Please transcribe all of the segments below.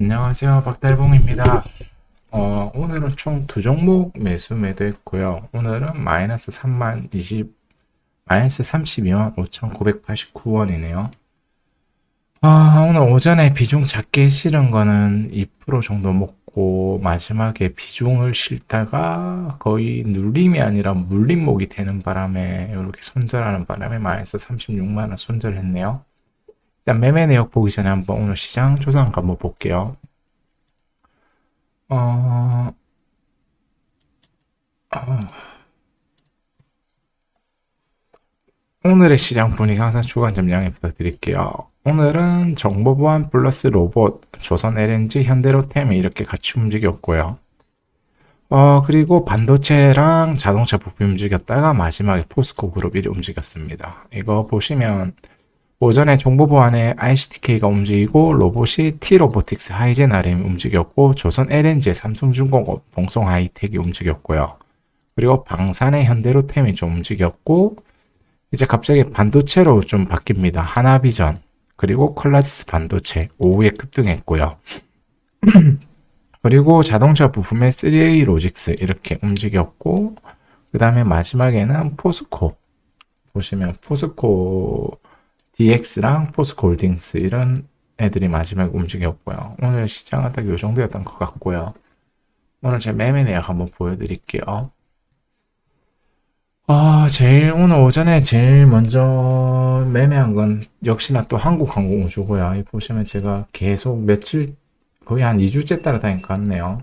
안녕하세요. 박달봉입니다. 어, 오늘은 총 두 종목 매수 매도했고요. 오늘은 마이너스 3만 20, 마이너스 32만 5,989원이네요. 아, 오늘 오전에 비중 작게 실은 거는 2% 정도 먹고 마지막에 비중을 실다가 거의 눌림이 아니라 물림목이 되는 바람에 이렇게 손절하는 바람에 마이너스 36만 원 손절했네요. 일단 매매 내역 보기 전에 한번 오늘 시장 조사한 거 한번 볼게요. 어, 어, 오늘의 시장 분위기 항상 주관점 양해 부탁드릴게요. 오늘은 정보보안 플러스 로봇, 조선 LNG, 현대로템이 이렇게 같이 움직였고요. 어, 그리고 반도체랑 자동차 부품 움직였다가 마지막에 포스코 그룹이 움직였습니다. 이거 보시면 오전에 정보보안에 ICTK가 움직이고 로봇이 T로보틱스 하이젠 RM이 움직였고 조선 LNG의 삼성중공업 동성 하이텍이 움직였고요. 그리고 방산의 현대로템이 좀 움직였고 이제 갑자기 반도체로 좀 바뀝니다. 하나비전 그리고 콜라디스 반도체 오후에 급등했고요. 그리고 자동차 부품의 3A 로직스 이렇게 움직였고 그 다음에 마지막에는 포스코 보시면 포스코 DX랑 포스코홀딩스 이런 애들이 마지막에 움직였고요. 오늘 딱이 정도였던 것 같고요. 오늘 제 매매 내역 한번 보여드릴게요. 아, 제일 오늘 오전에 제일 먼저 매매한 건 역시나 또 한국항공우주고요. 이 보시면 제가 계속 며칠 거의 한 2주째 따라다닌 것 같네요.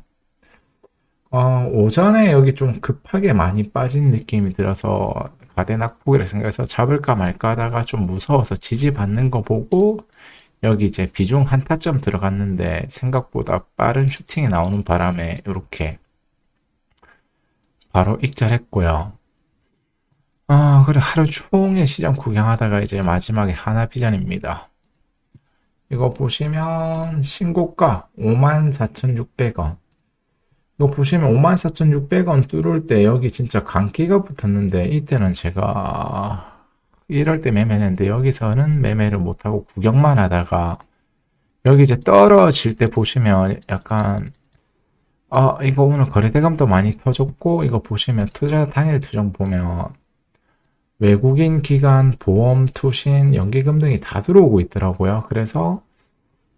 어, 오전에 여기 좀 급하게 많이 빠진 느낌이 들어서 가대낙폭이라 생각해서 잡을까 말까 하다가 좀 무서워서 지지받는 거 보고 여기 이제 비중 한 타점 들어갔는데 생각보다 빠른 슈팅이 나오는 바람에 이렇게 바로 익절했고요. 아, 그래 하루 종일 시장 구경하다가 이제 마지막에 하나비전입니다. 이거 보시면 신고가 54,600원. 이거 보시면 54,600원 뚫을 때 여기 진짜 강기가 붙었는데 이때는 제가 이럴 때 매매했는데 여기서는 매매를 못하고 구경만 하다가 여기 이제 떨어질 때 보시면 약간 아 이거 오늘 거래대금도 많이 터졌고 이거 보시면 투자 당일 투정 보면 외국인 기관, 보험, 투신, 연기금 등이 다 들어오고 있더라고요. 그래서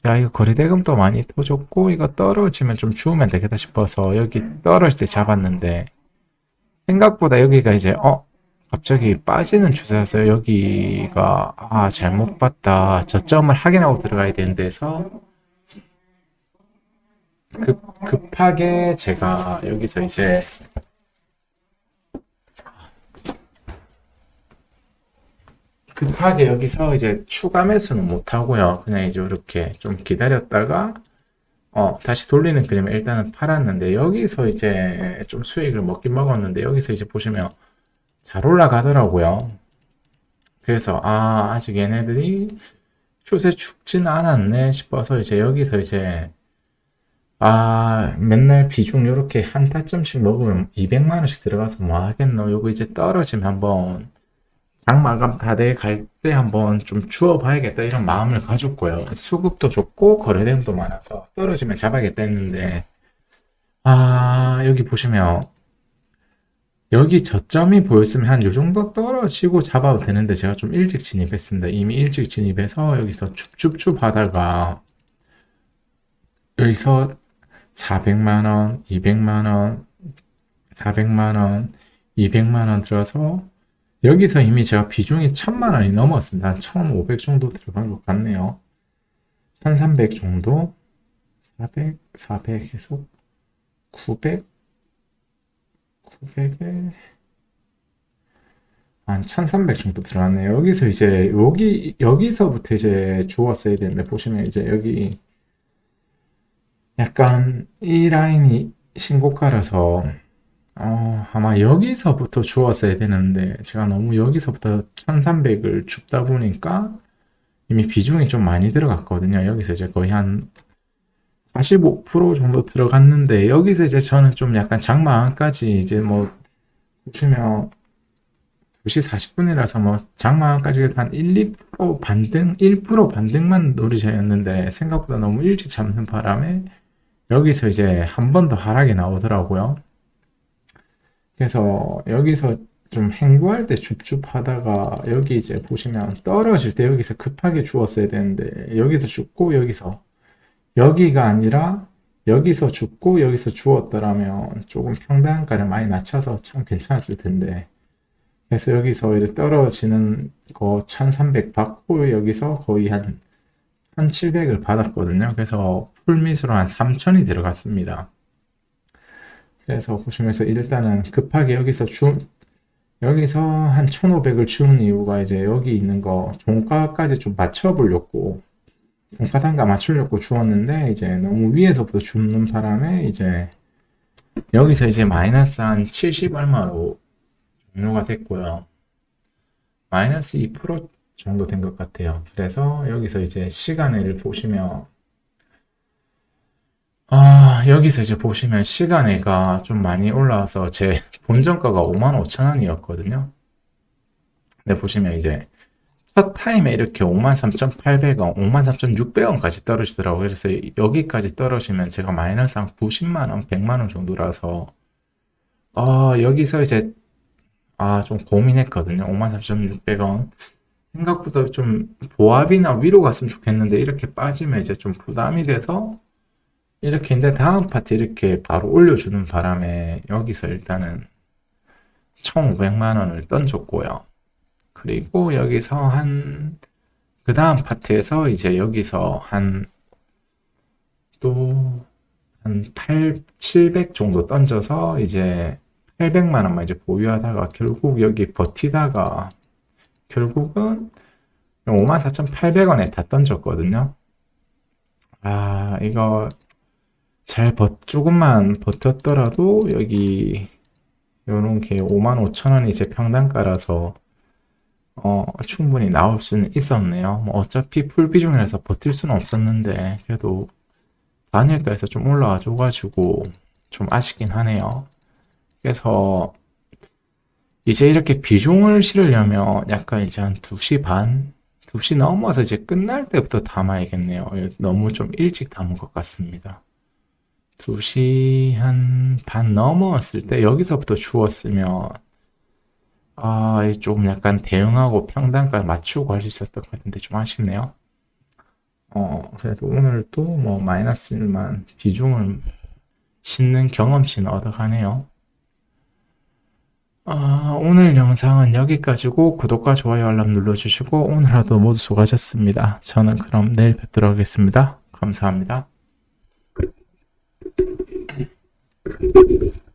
야, 이거 거래대금도 많이 터졌고, 이거 떨어지면 좀 주우면 되겠다 싶어서 여기 떨어질 때 잡았는데, 생각보다 여기가 이제, 어, 갑자기 빠지는 추세라서 여기가, 아, 잘못 봤다. 저점을 확인하고 들어가야 되는 데서, 급, 급하게 제가 여기서 이제, 급하게 여기서 이제 추가 매수는 못 하고요. 그냥 이제 이렇게 좀 기다렸다가 어, 다시 돌리는 그림에 일단은 팔았는데 여기서 이제 좀 수익을 먹긴 먹었는데 여기서 이제 보시면 잘 올라가더라고요. 그래서 아, 아직 얘네들이 추세 죽지는 않았네 싶어서 이제 여기서 이제 아, 맨날 비중 이렇게 한 타점씩 먹으면 200만 원씩 들어가서 뭐 하겠노? 요거 이제 떨어지면 한번 장 마감 다돼 갈 때 한번 좀 주워봐야겠다 이런 마음을 가졌고요. 수급도 좋고 거래 대금도 많아서 떨어지면 잡아야겠다 했는데 아 여기 보시면 여기 저점이 보였으면 한 요 정도 떨어지고 잡아도 되는데 제가 좀 일찍 진입했습니다. 이미 일찍 진입해서 여기서 춥춥춥 하다가 여기서 400만원, 200만원, 400만원, 200만원 들어서 여기서 이미 제가 비중이 1000만 원이 넘었습니다. 한 1500 정도 들어간 것 같네요. 1300 정도, 400, 400 해서 900, 900에 한 1300 정도 들어갔네요. 여기서 이제 여기 여기서부터 이제 좋았어야 되는데 보시면 이제 여기 약간 이 라인이 신고가라서 어, 아마 여기서부터 주었어야 되는데 제가 너무 여기서부터 1300을 줍다 보니까 이미 비중이 좀 많이 들어갔거든요. 여기서 이제 거의 한 45% 정도 들어갔는데 여기서 이제 저는 좀 약간 장마까지 이제 뭐 보시면 2시 40분이라서 뭐 장마까지 한 1, 2% 반등, 1% 반등만 노리셔였는데 생각보다 너무 일찍 잡는 바람에 여기서 이제 한 번 더 하락이 나오더라고요. 그래서 여기서 좀 행보할 때 줍줍하다가 여기 이제 보시면 떨어질 때 여기서 급하게 주었어야 되는데 여기서 죽고 여기서 여기가 아니라 여기서 죽고 여기서 주었더라면 조금 평단가를 많이 낮춰서 참 괜찮았을 텐데 그래서 여기서 이렇게 떨어지는 거 1300 받고 여기서 거의 한 1700을 받았거든요. 그래서 풀미수로 한 3000이 들어갔습니다. 그래서 보시면서 일단은 급하게 여기서 주, 여기서 한 1500을 주는 이유가 이제 여기 있는 거 종가까지 좀 맞춰보려고 종가 단가 맞추려고 주었는데 이제 너무 위에서부터 줍는 바람에 이제 여기서 이제 마이너스 한 70 얼마로 종료가 됐고요. 마이너스 2% 정도 된 것 같아요. 그래서 여기서 이제 시간을 보시면 아, 여기서 이제 보시면 시간애가 좀 많이 올라와서 제 본전가가 55,000원이었거든요. 근데 보시면 이제 첫 타임에 이렇게 53,800원, 53,600원까지 떨어지더라고요. 그래서 여기까지 떨어지면 제가 마이너스 한 90만원, 100만원 정도라서 아, 여기서 이제 아, 좀 고민했거든요. 53,600원. 생각보다 좀 보합이나 위로 갔으면 좋겠는데 이렇게 빠지면 이제 좀 부담이 돼서 이렇게 근데 다음 파트 이렇게 바로 올려주는 바람에 여기서 일단은 1,500만 원을 던졌고요. 그리고 여기서 한 그 다음 파트에서 이제 여기서 한 또 한 8, 700 정도 던져서 이제 800만 원만 이제 보유하다가 결국 여기 버티다가 결국은 54,800원에 다 던졌거든요. 아, 이거 잘 버, 조금만 버텼더라도 여기 요런 게 55,000원이 제 평단가라서 어, 충분히 나올 수는 있었네요. 뭐 어차피 풀 비중이라서 버틸 수는 없었는데 그래도 단일가에서 좀 올라와 줘가지고 좀 아쉽긴 하네요. 그래서 이제 이렇게 비중을 실으려면 약간 이제 한 2시 반, 2시 넘어서 이제 끝날 때부터 담아야겠네요. 너무 좀 일찍 담은 것 같습니다. 2시 한 반 넘었을 때 여기서부터 주웠으면 아, 좀 약간 대응하고 평단가 맞추고 할 수 있었던 것 같은데 좀 아쉽네요. 어, 그래도 오늘 또 뭐 마이너스 1만 비중을 싣는 경험치는 얻어가네요. 아, 오늘 영상은 여기까지고 구독과 좋아요 알람 눌러주시고 오늘 하루 모두 수고하셨습니다. 저는 그럼 내일 뵙도록 하겠습니다. 감사합니다. you.